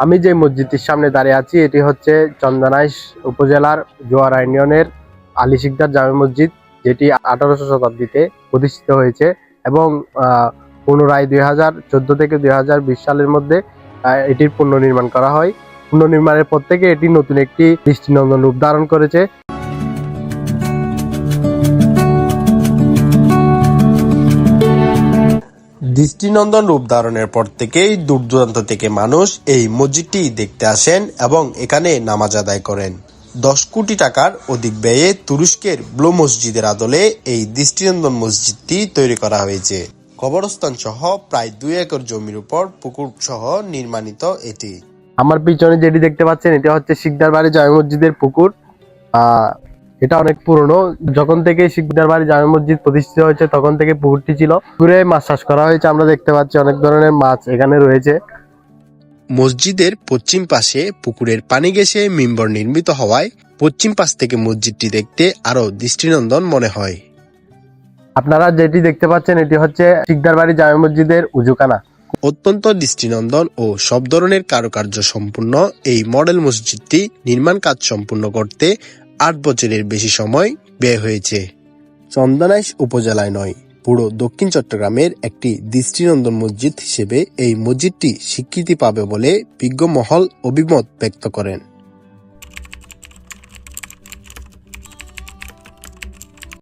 আমি যে মসজিদটির সামনে দাঁড়িয়ে আছি, এটি হচ্ছে চন্দনাইশ উপজেলার জোয়ারা ইউনিয়নের আলী শিকদার জামে মসজিদ, যেটি আঠারোশো শতাব্দীতে প্রতিষ্ঠিত হয়েছে এবং পুনরায় দুই হাজার চোদ্দ থেকে দুই হাজার বিশ সালের মধ্যে এটির পুনর্নির্মাণ করা হয়। পুনর্নির্মাণের পর থেকে এটি নতুন একটি দৃষ্টিনন্দন রূপ ধারণ করেছে। দৃষ্টিনন্দন রূপ ধারণের পর থেকেই দূর দূরান্ত থেকে মানুষ এই মসজিদটি দেখতে আসেন এবং এখানে নামাজ আদায় করেন। দশ কোটি টাকার অধিক ব্যয়ে তুরস্কের ব্লু মসজিদের আদলে এই দৃষ্টিনন্দন মসজিদটি তৈরি করা হয়েছে। কবরস্থান সহ প্রায় দুই একর জমির উপর পুকুর সহ নির্মাণিত এটি। আমার পিছনে যেটি দেখতে পাচ্ছেন, এটা হচ্ছে শিকদার বাড়ি জয় মসজিদের পুকুর। এটা অনেক পুরনো। যখন থেকে শিকদার বাড়ি জামে মসজিদ প্রতিষ্ঠিত হয়েছে তখন থেকে পুকুরটি ছিল। পুকুরে মাছ চাষ করা হয়েছে আমরা দেখতে পাচ্ছি অনেক ধরনের মাছ এখানে রয়েছে। মসজিদের পশ্চিম পাশে পুকুরের পানি গেছে মিম্বর নির্মিত হওয়ায় পশ্চিম পাশ থেকে মসজিদটি দেখতে আরও দৃষ্টিনন্দন মনে হয়। আপনারা যেটি দেখতে পাচ্ছেন এটি হচ্ছে শিকদার বাড়ি জামে মসজিদের উজুকানা অত্যন্ত দৃষ্টিনন্দন ও সব ধরনের কারুকার্য সম্পূর্ণ এই মডেল মসজিদটি নির্মাণ কাজ সম্পূর্ণ করতে আট বছরের বেশি সময় ব্যয় হয়েছে। চন্দনাইশ উপজেলায় নয়, পুরো দক্ষিণ চট্টগ্রামের একটি দৃষ্টিনন্দন মসজিদ হিসেবে এই মসজিদটি স্বীকৃতি পাবে বলে বিজ্ঞ মহল অভিমত ব্যক্ত করেন।